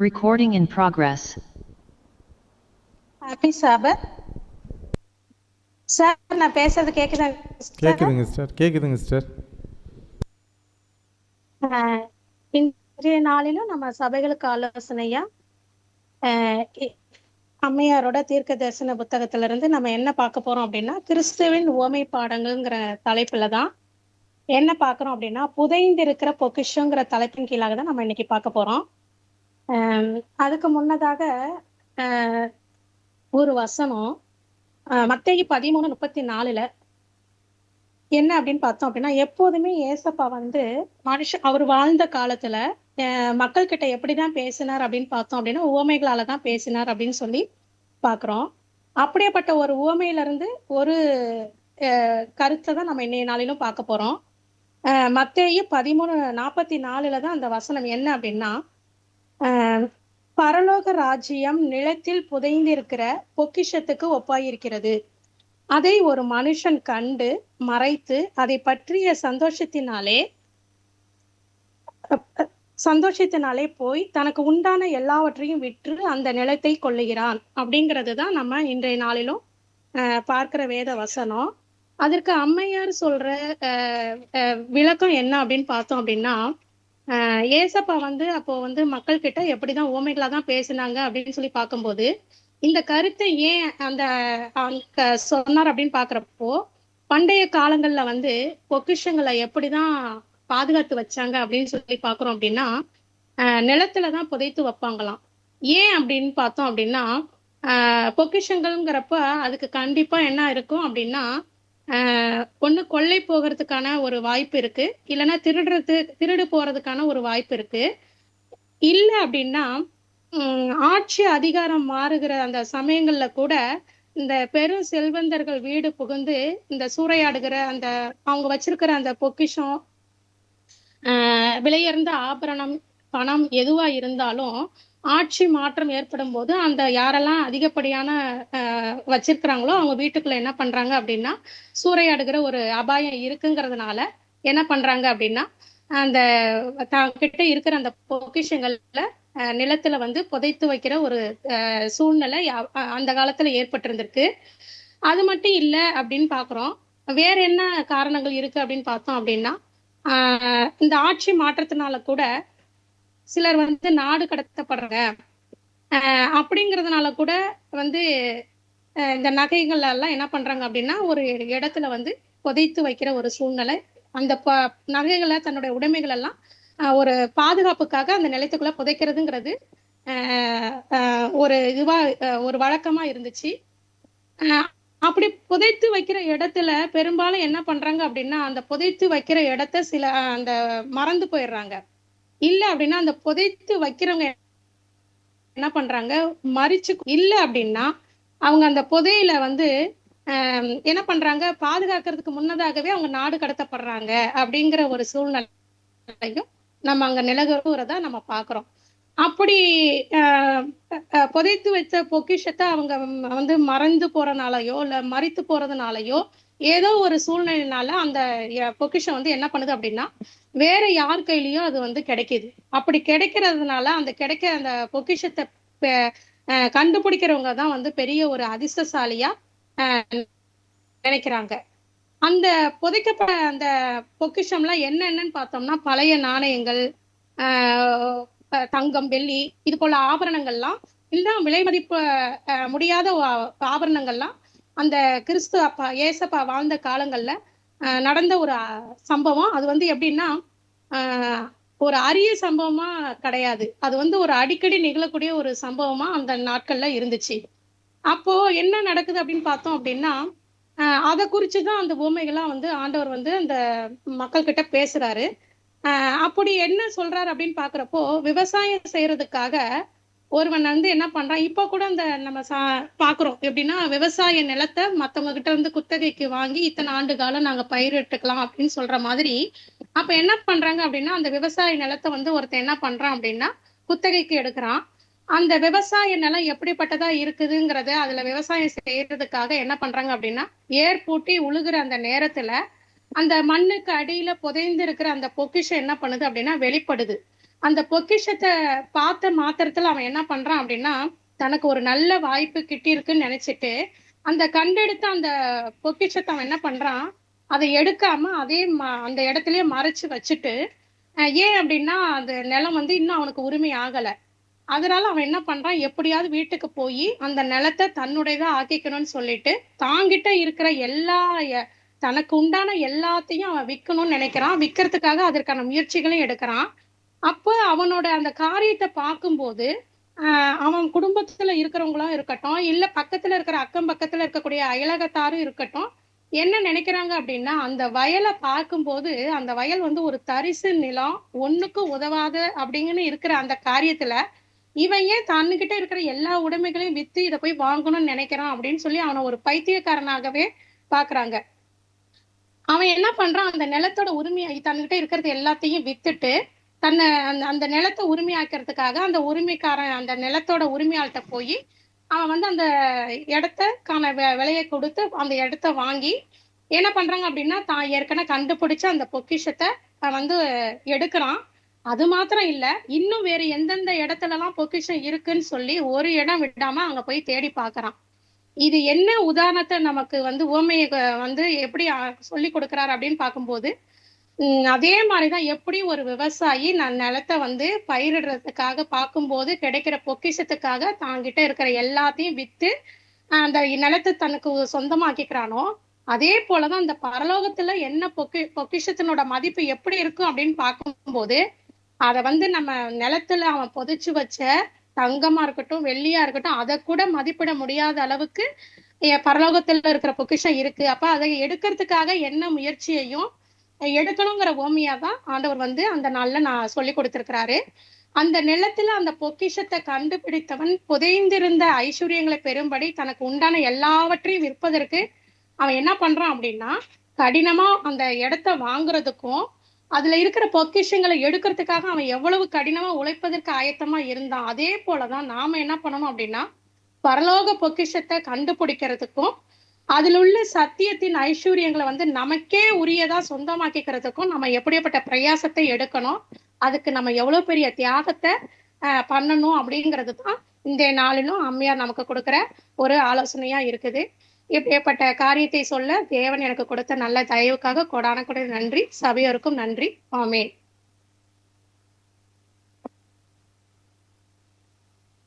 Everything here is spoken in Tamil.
Recording in progress. Happy Sabbath sir நான் பேசுறது கேக்குதா சிஸ்டர் கேட்குதுங்க சிஸ்டர் ஆஹ் இன்றைய நாளிலும் நம்ம சபைகளுக்கு ஆலோசனையா அம்மையாரோட தீர்க்க தரிசன புத்தகத்துல இருந்து நம்ம என்ன பார்க்க போறோம் அப்படின்னா கிறிஸ்துவின் உவமை பாடங்கள்ங்கிற தலைப்புல தான் என்ன பார்க்கறோம் அப்படின்னா புதைந்திருக்கிற பொக்கிஷங்கிற தலைப்பின் கீழாக தான் நம்ம இன்னைக்கு பார்க்க போறோம். அதுக்கு முன்னதாக ஆஹ் ஒரு வசனம் ஆஹ் பதிமூணு முப்பத்தி நாலுல என்ன அப்படின்னு பார்த்தோம் அப்படின்னா எப்போதுமே ஏசப்பா வந்து மனுஷன் அவர் வாழ்ந்த காலத்துல அஹ் மக்கள் கிட்ட எப்படிதான் பேசினார் அப்படின்னு பார்த்தோம் அப்படின்னா உவமைகளால தான் பேசினார் அப்படின்னு சொல்லி பாக்குறோம் அப்படியேப்பட்ட ஒரு உவமையில இருந்து ஒரு அஹ், கருத்தை தான் நம்ம இன்னைய நாளிலும் பார்க்க போறோம். அஹ், மத்தேயு பதிமூணு நாற்பத்தி நாலுல தான் அந்த வசனம் என்ன அப்படின்னா பரலோக ராஜ்யம் நிலத்தில் புதைந்திருக்கிற பொக்கிஷத்துக்கு ஒப்பாயிருக்கிறது. அதை ஒரு மனுஷன் கண்டு மறைத்து அதை பற்றிய சந்தோஷத்தினாலே சந்தோஷத்தினாலே போய் தனக்கு உண்டான எல்லாவற்றையும் விற்று அந்த நிலத்தை கொள்ளுகிறான் அப்படிங்கிறது தான் நம்ம இன்றைய நாளிலும் பார்க்கிற வேத வசனம். அதற்கு அம்மையார் சொல்ற விளக்கம் என்ன அப்படின்னு பார்த்தோம் அப்படின்னா ஏசப்பா வந்து அப்போ வந்து மக்கள் கிட்ட எப்படிதான் ஓமைகளா தான் பேசினாங்க அப்படின்னு சொல்லி பார்க்கும்போது இந்த கருத்தை ஏன் அந்த சொன்னார் அப்படின்னு பாக்குறப்போ பண்டைய காலங்கள்ல வந்து பொக்கிஷங்களை எப்படிதான் பாதுகாத்து வச்சாங்க அப்படின்னு சொல்லி பாக்குறோம் அப்படின்னா நிலத்துலதான் புதைத்து வைப்பாங்களாம். ஏன் அப்படின்னு பார்த்தோம் அப்படின்னா பொக்கிஷங்கள்ங்கிறப்ப அதுக்கு கண்டிப்பா என்ன இருக்கும் அப்படின்னா ஆஹ் ஒண்ணு கொள்ளை போகிறதுக்கான ஒரு வாய்ப்பு இருக்கு. இல்லைன்னா திருடுறது திருடு போறதுக்கான ஒரு வாய்ப்பு இருக்கு. இல்ல அப்படின்னா உம் ஆட்சி அதிகாரம் மாறுகிற அந்த சமயங்கள்ல கூட இந்த பெரும் செல்வந்தர்கள் வீடு புகுந்து இந்த சூறையாடுகிற அந்த அவங்க வச்சிருக்கிற அந்த பொக்கிஷம் ஆஹ் ஆபரணம் பணம் எதுவா இருந்தாலும் ஆட்சி மாற்றம் ஏற்படும் போது அந்த யாரெல்லாம் அதிகப்படியான ஆஹ் வச்சிருக்கிறாங்களோ அவங்க வீட்டுக்குள்ள என்ன பண்றாங்க அப்படின்னா சூறையாடுகிற ஒரு அபாயம் இருக்குங்கிறதுனால என்ன பண்றாங்க அப்படின்னா அந்த கிட்ட இருக்கிற அந்த பொக்கிஷங்கள்ல அஹ் நிலத்துல வந்து புதைத்து வைக்கிற ஒரு அஹ், சூழ்நிலை அந்த காலத்துல ஏற்பட்டிருந்திருக்கு. அது மட்டும் இல்ல அப்படின்னு பாக்குறோம். வேற என்ன காரணங்கள் இருக்கு அப்படின்னு பார்த்தோம் அப்படின்னா ஆஹ், இந்த ஆட்சி மாற்றத்தினால கூட சிலர் வந்து நாடு கடத்தப்படுறாங்க. ஆஹ், அப்படிங்கறதுனால கூட வந்து இந்த நகைகள் எல்லாம் என்ன பண்றாங்க அப்படின்னா ஒரு இடத்துல வந்து புதைத்து வைக்கிற ஒரு சூழ்நிலை அந்த ப நகைகளை தன்னுடைய உடைமைகள் எல்லாம் ஆஹ், ஒரு பாதுகாப்புக்காக அந்த நிலத்துக்குள்ள புதைக்கிறதுங்கிறது ஆஹ், ஆஹ், ஒரு இதுவா ஒரு வழக்கமா இருந்துச்சு. ஆஹ், அப்படி புதைத்து வைக்கிற இடத்துல பெரும்பாலும் என்ன பண்றாங்க அப்படின்னா அந்த புதைத்து வைக்கிற இடத்த சில அந்த மறந்து போயிடுறாங்க. இல்ல அப்படின்னா அந்த புதைத்து வைக்கிறவங்க என்ன பண்றாங்க? மறிச்சு இல்ல அப்படின்னா அவங்க அந்த புதையில வந்து ஆஹ், என்ன பண்றாங்க? பாதுகாக்கிறதுக்கு முன்னதாகவே அவங்க நாடு கடத்தப்படுறாங்க அப்படிங்கிற ஒரு சூழ்நிலையும் நம்ம அங்க நிலவுறதா நம்ம பாக்குறோம். அப்படி ஆஹ், அஹ், புதைத்து வைத்த பொக்கிஷத்தை அவங்க வந்து மறந்து போறனாலயோ இல்ல மறித்து போறதுனாலயோ ஏதோ ஒரு சூழ்நிலைனால அந்த பொக்கிஷம் வந்து என்ன பண்ணுது அப்படின்னா வேற யார் கையிலயும் அது வந்து கிடைக்குது. அப்படி கிடைக்கிறதுனால அந்த கிடைக்க அந்த பொக்கிஷத்தை அஹ், கண்டுபிடிக்கிறவங்க தான் வந்து பெரிய ஒரு அதிர்ஷ்டசாலியா அஹ், நினைக்கிறாங்க. அந்த புதைக்கப்பட்ட அந்த பொக்கிஷம்லாம் என்னென்னன்னு பார்த்தோம்னா பழைய நாணயங்கள் ஆஹ் தங்கம் வெள்ளி இது போல ஆபரணங்கள்லாம் இன்னும் விலை மதிப்பு அஹ், முடியாத ஆபரணங்கள்லாம் அந்த கிறிஸ்து அப்பா ஏசப்பா வாழ்ந்த காலங்கள்ல அஹ், நடந்த ஒரு சம்பவம். அது வந்து எப்படின்னா ஆஹ், ஒரு அரிய சம்பவமா கிடையாது. அது வந்து ஒரு அடிக்கடி நிகழக்கூடிய ஒரு சம்பவமா அந்த நாட்கள்ல இருந்துச்சு. அப்போ என்ன நடக்குது அப்படின்னு பார்த்தோம் அப்படின்னா ஆஹ் அதை குறிச்சுதான் அந்த பொம்மைகள்லாம் வந்து ஆண்டவர் வந்து அந்த மக்கள் கிட்ட பேசுறாரு. ஆஹ் அப்படி என்ன சொல்றாரு அப்படின்னு பாக்குறப்போ விவசாயம் செய்யறதுக்காக ஒருவன் வந்து என்ன பண்றான்? இப்ப கூட அந்த நம்ம சா பாக்குறோம். எப்படின்னா விவசாய நிலத்தை மத்தவங்க கிட்ட இருந்து குத்தகைக்கு வாங்கி இத்தனை ஆண்டு காலம் நாங்க பயிரிட்டுக்கலாம் அப்படின்னு சொல்ற மாதிரி அப்ப என்ன பண்றாங்க அப்படின்னா அந்த விவசாய நிலத்தை வந்து ஒருத்தன் என்ன பண்றான் அப்படின்னா குத்தகைக்கு எடுக்கிறான். அந்த விவசாய நிலம் எப்படிப்பட்டதா இருக்குதுங்கிறத அதுல விவசாயம் செய்யறதுக்காக என்ன பண்றாங்க அப்படின்னா ஏர் பூட்டி உழுகுற அந்த நேரத்துல அந்த மண்ணுக்கு அடியில புதைந்து இருக்கிற அந்த பொக்கிஷம் என்ன பண்ணுது அப்படின்னா வெளிப்படுது. அந்த பொக்கிஷத்தை பார்த்த மாத்திரத்துல அவன் என்ன பண்றான் அப்படின்னா தனக்கு ஒரு நல்ல வாய்ப்பு கிட்டிருக்குன்னு நினைச்சிட்டு அந்த கண்டெடுத்த அந்த பொக்கிஷத்தை அவன் என்ன பண்றான்? அதை எடுக்காம அதே ம- அந்த இடத்துலயே மறைச்சு வச்சுட்டு ஏன் அப்படின்னா அந்த நிலம் வந்து இன்னும் அவனுக்கு உரிமை ஆகல. அதனால அவன் என்ன பண்றான்? எப்படியாவது வீட்டுக்கு போய் அந்த நிலத்தை தன்னுடையதா ஆக்கிக்கணும்னு சொல்லிட்டு தாங்கிட்ட இருக்கிற எல்லா தனக்கு உண்டான எல்லாத்தையும் அவன் விற்கணும்னு நினைக்கிறான். விற்கிறதுக்காக அதற்கான முயற்சிகளையும் எடுக்கிறான். அப்போ அவனோட அந்த காரியத்தை பார்க்கும்போது ஆஹ் அவன் குடும்பத்துல இருக்கிறவங்களும் இருக்கட்டும் இல்ல பக்கத்துல இருக்கிற அக்கம் பக்கத்துல இருக்கக்கூடிய அயலகத்தாரும் இருக்கட்டும் என்ன நினைக்கிறாங்க அப்படின்னா அந்த வயலை பார்க்கும்போது அந்த வயல் வந்து ஒரு தரிசு நிலம் ஒண்ணுக்கும் உதவாத அப்படிங்கன்னு இருக்கிற அந்த காரியத்துல இவன் ஏன் தன்னுகிட்ட இருக்கிற எல்லா உடைமைகளையும் வித்து இதை போய் வாங்கணும்னு நினைக்கிறான் அப்படின்னு சொல்லி அவனை ஒரு பைத்தியக்காரனாகவே பாக்குறாங்க அவன் என்ன பண்றான்? அந்த நிலத்தோட உரிமையை தன்கிட்ட இருக்கிறது எல்லாத்தையும் வித்துட்டு தன்னை அந்த அந்த நிலத்தை உரிமையாக்கிறதுக்காக அந்த உரிமைக்காரன் அந்த நிலத்தோட உரிமையாள்கிட்ட போய் அவன் வந்து அந்த இடத்தக்கான விலையை கொடுத்து அந்த இடத்த வாங்கி என்ன பண்றாங்க அப்படின்னா தான் ஏற்கனவே கண்டுபிடிச்ச அந்த பொக்கிஷத்தை அவன் வந்து எடுக்கிறான். அது மாத்திரம் இல்ல இன்னும் வேற எந்தெந்த இடத்துல எல்லாம் பொக்கிஷம் இருக்குன்னு சொல்லி ஒரு இடம் விடாம அங்க போய் தேடி பாக்குறான் இது என்ன உதாரணத்தை நமக்கு வந்து உவமையை வந்து எப்படி அஹ், சொல்லி கொடுக்கிறாரு அப்படின்னு பார்க்கும்போது அதே மாதிரிதான் எப்படி ஒரு விவசாயி நான் நிலத்தை வந்து பயிரிடுறதுக்காக பார்க்கும்போது கிடைக்கிற பொக்கிஷத்துக்காக தாங்கிட்ட இருக்கிற எல்லாத்தையும் வித்து அந்த நிலத்தை தனக்கு சொந்தமாக்கிக்கிறானோ அதே போலதான் இந்த பரலோகத்துல என்ன பொக்கி பொக்கிஷத்தினோட மதிப்பு எப்படி இருக்கும் அப்படின்னு பார்க்கும்போது அதை வந்து நம்ம நிலத்துல அவன் புதைச்சு வச்ச தங்கமா இருக்கட்டும் வெள்ளியா இருக்கட்டும் அதை கூட மதிப்பிட முடியாத அளவுக்கு பரலோகத்துல இருக்கிற பொக்கிஷம் இருக்கு. அப்ப அதை எடுக்கிறதுக்காக என்ன முயற்சியையும் எடுக்கணுங்கிற ஓமியா தான் ஆண்டவர் வந்து அந்த நாள்ல நான் சொல்லி கொடுத்திருக்கிறாரு. அந்த நிலத்துல அந்த பொக்கிஷத்தை கண்டுபிடித்தவன் புதைந்திருந்த ஐஸ்வர்யங்களை பெறும்படி தனக்கு உண்டான எல்லாவற்றையும் விற்பதற்கு அவன் என்ன பண்றான் அப்படின்னா கடினமா அந்த இடத்த வாங்குறதுக்கும் அதுல இருக்கிற பொக்கிஷங்களை எடுக்கிறதுக்காக அவன் எவ்வளவு கடினமா உழைப்பதற்கு ஆயத்தமா இருந்தான். அதே போலதான் நாம என்ன பண்ணணும் அப்படின்னா பரலோக பொக்கிஷத்தை கண்டுபிடிக்கிறதுக்கும் அதில் உள்ள சத்தியத்தின் ஐஸ்வர்யங்களை வந்து நமக்கே உரியதா சொந்தமாக்கிக்கிறதுக்கும் நம்ம எப்படிப்பட்ட பிரயாசத்தை எடுக்கணும். அதுக்கு நம்ம எவ்வளவு பெரிய தியாகத்தை ஆஹ் பண்ணணும் அப்படிங்கிறது தான் இந்த நாளிலும் அம்மையார் நமக்கு கொடுக்குற ஒரு ஆலோசனையா இருக்குது. இப்படிப்பட்ட காரியத்தை சொல்ல தேவன் எனக்கு கொடுத்த நல்ல தயவுக்காக கொடான கொடை நன்றி. சபையோருக்கும் நன்றி. ஆமே